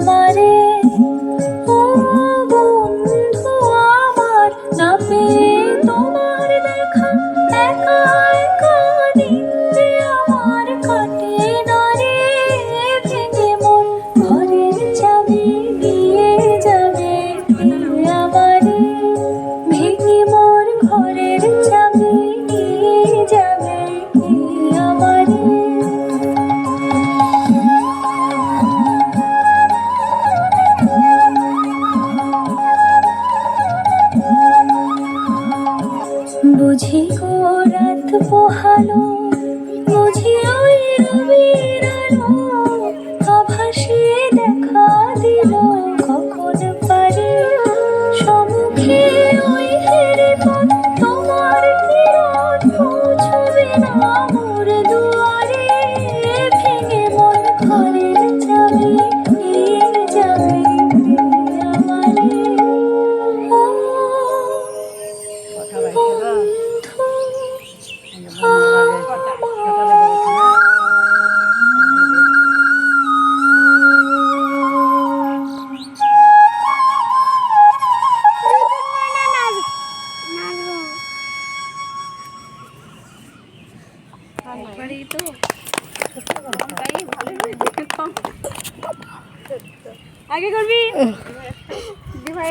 আমারে। ও বন্ধু আমার না পেয়ে তোমার দেখা। একা বুঝি গো রাত পোহালো। আগে করবি? ভাই